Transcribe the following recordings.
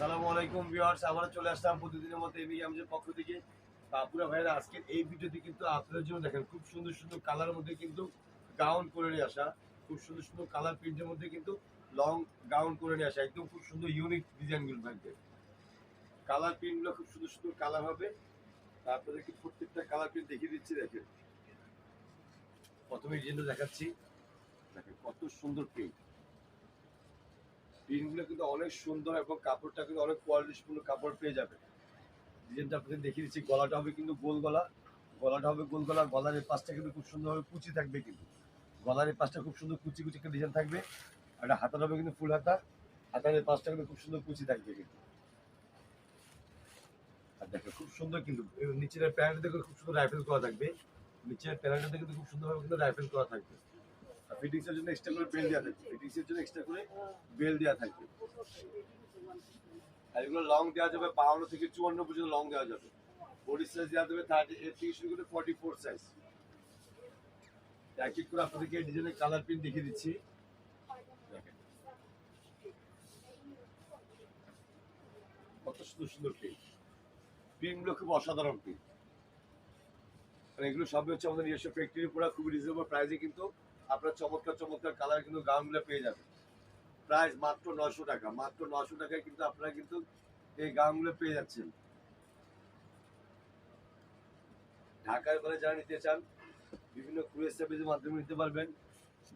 আসসালামু আলাইকুম ভিউয়ার্স আমরা চলে আসলাম প্রতিদিনের মতো এমি আমাদের পক্ষ থেকে। আপুরা ভাইরা আজকে এই ভিডিওতে কিন্তু আপনাদের জন্য দেখেন, খুব সুন্দর সুন্দর কালারের মধ্যে কিন্তু গাউন করে নিয়ে আসা, খুব সুন্দর সুন্দর কালার প্রিন্টের মধ্যে কিন্তু লং গাউন করে নিয়ে আসা, একদম খুব সুন্দর ইউনিক ডিজাইনগুলো থাকবে কালার প্রিন্টগুলো খুব সুন্দর সুন্দর কালার হবে। আপনাদেরকে প্রত্যেকটা কালার প্রিন্ট দেখিয়ে দিচ্ছি, দেখেন। প্রথমে ডিজাইনটা দেখাচ্ছি, দেখেন কত সুন্দর প্রিন্ট প্রিন্টগুলো কিন্তু অনেক সুন্দর এবং কাপড়টা কিন্তু অনেক কোয়ালিটিপূর্ণ কাপড় পেয়ে যাবে। ডিজাইনটা আপনাদের দেখিয়ে দিচ্ছি, গলাটা হবে কিন্তু গোল গলা। গলাটা হবে গোল গলা, গলার এই পাশটা কিন্তু খুব সুন্দরভাবে কুচি থাকবে কিন্তু। গলার এই পাশটা খুব সুন্দর কুচি কুচি একটা ডিজাইন থাকবে। আর হাতাটা হবে কিন্তু ফুল হাতা। হাতার এই পাশটা কিন্তু খুব সুন্দর কুচি থাকবে কিন্তু। আর দেখো, খুব সুন্দর কিন্তু নিচের প্যান্টটা দেখো খুব সুন্দর রাইফেল করা থাকবে। নিচের প্যান্টটা কিন্তু খুব সুন্দরভাবে কিন্তু রাইফেল করা থাকবে। আর ফিটিংসের জন্য এক্সট্রা করে বেল দেওয়া থাকবে। ফিটিংসের জন্য এক্সট্রা করে বেল দেওয়া থাকবে। আর এগুলো লং দেওয়া যাবে বাউন্ন থেকে চুয়ান্ন পর্যন্ত লং দেওয়া যাবে। বডি সাইজ দেওয়া যাবে থার্টি এইট থেকে শুরু করে ফর্টি ফোর সাইজ এক এক করে আপনাদেরকে ডিজাইনের কালার প্রিন্ট দেখিয়ে দিচ্ছি। কত সুন্দর সুন্দর প্রিন্ট প্রিন্টগুলো খুব অসাধারণ প্রিন্ট এগুলো সবই হচ্ছে আমাদের নিজস্ব ফ্যাক্টরি পুরো খুবই রিজনেবল প্রাইসে কিন্তু আপনার চমৎকার চমৎকার কালার কিন্তু গাউনগুলো পেয়ে যাবেন। প্রাইস মাত্র নশো টাকা মাত্র নশো টাকায় কিন্তু আপনারা কিন্তু এই গাউনগুলো পেয়ে যাচ্ছেন। ঢাকার করে যারা নিতে চান বিভিন্ন কুরিয়ার সার্ভিসের মাধ্যমে নিতে পারবেন।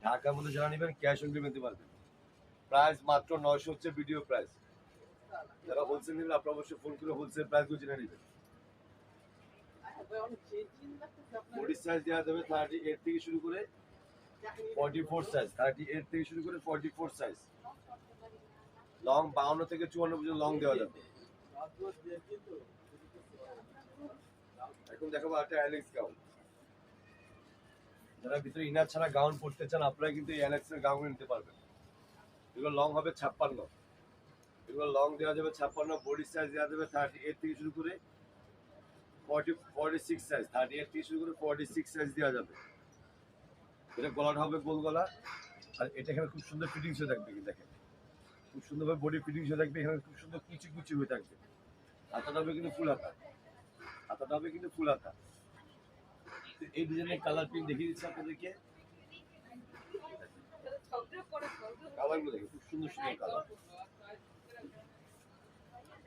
ঢাকার মধ্যে যারা নেবেন ক্যাশ অন ডেলিভারি নিতে পারবেন। প্রাইস মাত্র নশো হচ্ছে ভিডিও প্রাইস যারা হোলসেল নেবেন আপনারা অবশ্যই ফোন করে হোলসেল প্রাইসগুলো জেনে নেবেন। বডি সাইজ দেওয়া যাবে থার্টি এইট থেকে শুরু করে forty four size thirty eight থেকে শুরু করে ফর্টি ফোর সাইজ লং বাউন্ন থেকে চুয়ান্ন পর্যন্ত লং দেওয়া যাবে। এখন দেখাবো একটা অ্যালেক্স গাউন যারা ভিতরে ইনার ছাড়া গাউন পরতে চান আপনারা কিন্তু এই অ্যালেক্সের গাউন নিতে পারবেন। এগুলো লং হবে ছাপ্পান্ন। এগুলো লং দেওয়া যাবে ছাপ্পান্ন বডি সাইজ দেওয়া যাবে থার্টি এইট থেকে শুরু করে forty forty six size thirty eight থেকে শুরু করে ফর্টি সিক্স সাইজ দেওয়া যাবে। এটা গলাটা হবে গোল গলা, আর এটা এখানে খুব সুন্দর ফিটিংস হয়ে থাকবে দেখেন। খুব সুন্দরভাবে বডি ফিটিংস হয়ে থাকবে, এখানে খুব সুন্দর কুচি কুচি হয়ে থাকবে। হাতাটা হবে কিন্তু ফুল হাতা। হাতাটা হবে কিন্তু ফুল হাতা। এই ডিজাইনের কালার প্রিন্ট দেখিয়ে দিচ্ছি আপনাদেরকে। খুব সুন্দর সুন্দর কালার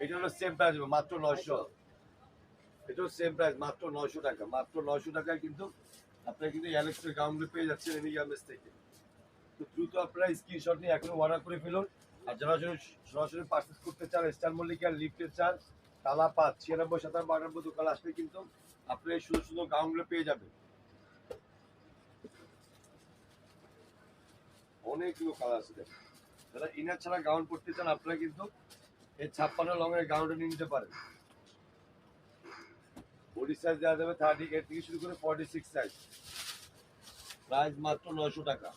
এটা হলো প্রাইস মাত্র সেম প্রাইস মাত্র নয়শো টাকা, মাত্র নয়শো টাকায় কিন্তু আপনারা কিন্তু অ্যালেক্সের গাউনগুলো পেয়ে যাচ্ছেন এনি গার্মেন্টস থেকে তো দ্রুত আপনারা স্ক্রিনশট নিয়ে এখনও অর্ডার করে ফেলুন। আর যারা সরাসরি পার্চেস করতে চান স্টার মল্লিকার লিফটের চান, তালা পাঁচ, ছিয়ানব্বই, সাতানব্বই, আটানব্বই দোকান আসলে কিন্তু আপনারা এই সুন্দর সুন্দর গাউনগুলো পেয়ে যাবেন। অনেকগুলো কালার আছে যারা ইনার ছাড়া গাউন পরতে চান, আপনারা কিন্তু এই ছাপ্পান্ন লঙের গাউনটা নিয়ে নিতে পারেন। দেওয়া যাবে থার্টি এইট থেকে শুরু করে ফর্টি সিক্স সাইজ প্রাইস মাত্র টাকা।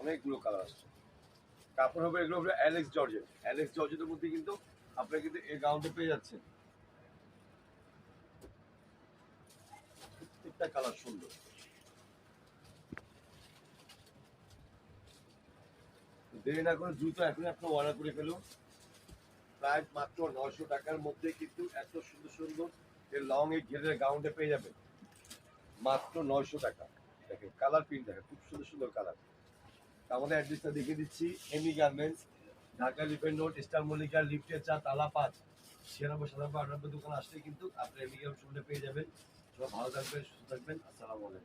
অনেকগুলো কালার আসছে। কাপড় হবে এগুলো হবে অ্যালেক্স অ্যালেক্স জর্জেটের মধ্যে কিন্তু আপনারা কিন্তু এই গাউনটা পেয়ে যাচ্ছেন। প্রত্যেকটা কালার সুন্দর। দেরি না করে দ্রুত এখন আপনি অর্ডার করে ফেলুন। প্রায় মাত্র নশো টাকার মধ্যে কিন্তু এত সুন্দর সুন্দর যে লং এই ঘেরের গাউনটা পেয়ে যাবেন। মাত্র নয়শো টাকা। দেখেন কালার প্রিন্ট দেখেন, খুব সুন্দর সুন্দর কালার আমাদের অ্যাড্রেসটা দেখিয়ে দিচ্ছি। এমি গার্মেন্টস ঢাকা লিফের নোট স্টার মল্লিকা লিফটের চা তালা পাঁচ। ছিয়ানব্বই সাতানব্বই আটানব্বই দোকান আসলে কিন্তু আপনি এমি গার্মেন্টস পেয়ে যাবেন। সব ভালো থাকবেন, সুস্থ থাকবেন। আসসালামু আলাইকুম।